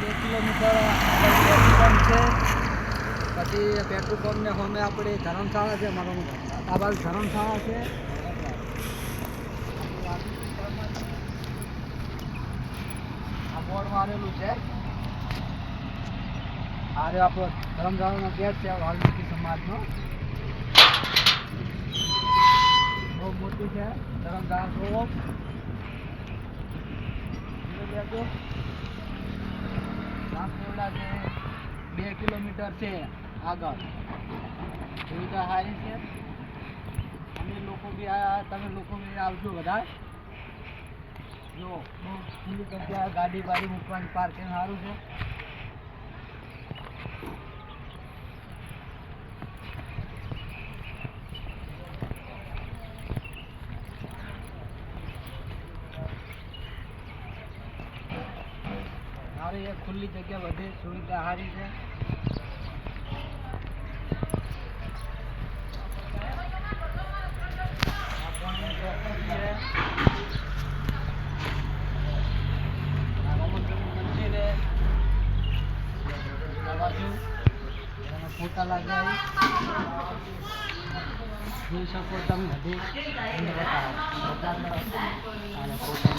બે કિલોમીટર છે. પછી પેટ્રોલ પંપને હોમે આપણે ધરમશાળા છે, મારું આ બાજુ ધર્મશાળા છે. આ મારેલું છે. આ આપણો ધર્મશાળાનો ગેટ છે, વાલ્મીકી સમાજનો. બહુ મોટી છે, ધર્મશાળા જોવો જોઈ નાગપુરલા છે બે કિલોમીટર છે આગળ. સુવિધા સારી છે. અમે લોકો બી આ, તમે લોકો બી આવજો બધા. જો ગાડી બાડી મૂકવાની પાર્કિંગ સારું છે. સારી એક ખુલ્લી જગ્યા બધી સુવિધા સારી છે આ પાણીની ચોકડી છે. આ રામચંદ્ર મંદિર છે. આ બાજુ એના ફોટા લાગ્યા છે. જોઈ શકો તમે બધી તમને બતાવો. બતાવો. અને ફોટા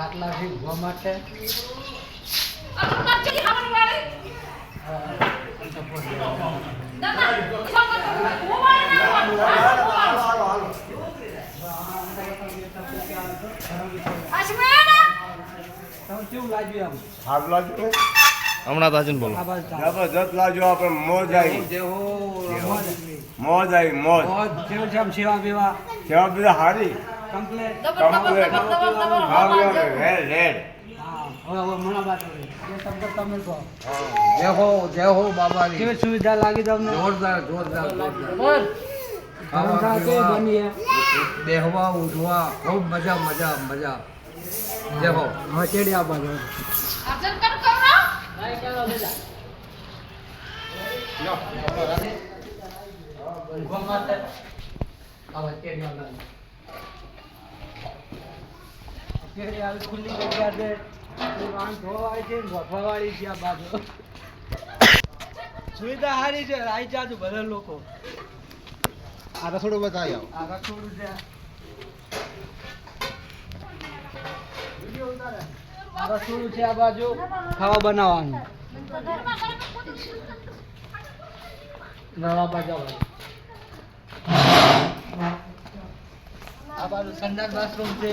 ખાટલા છે ઊભા માટે લાગ્યું હમણાં તાજન બોલો. જબરજસ્ત લાજો આપણે મોજ આવી. મોજ મોજ આવી મોજ. સેવા પીવા સેવા બધા હારી કમ્પ્લેટ કમ્પ્લેટ હારું રેડ રેડ હા હવે હવે મણા બાત હવે. એ શબ્દ તમે કહો જય હો જય હો બાબાની કેવી સુવિધા લાગી તમને જોરદાર જોરદાર જોરદાર બસ ધર્મશાળા કેવી બની છે બેહવા ઉઠવા ખૂબ મજા મજા મજા જય હો હવે ચેડી આ બાજુ ઊભા માટે હવે ચેડી આ બાજુ. ચેડી આવી ખુલ્લી જગ્યા છે. વાહન ધોવાય છે ગોઠવાવાળી છે આ બાજુ. સુવિધા સારી છે રાઈ જાજુ બધા લોકો. આ રસોડું બતાવી આવો. આ રસોડું છે. આ રસોડું છે આ બાજુ. ખાવા બનાવવાનું. નવા બાજુ આ બાજુ. આ બાજુ સંડાસ બાથરૂમ છે.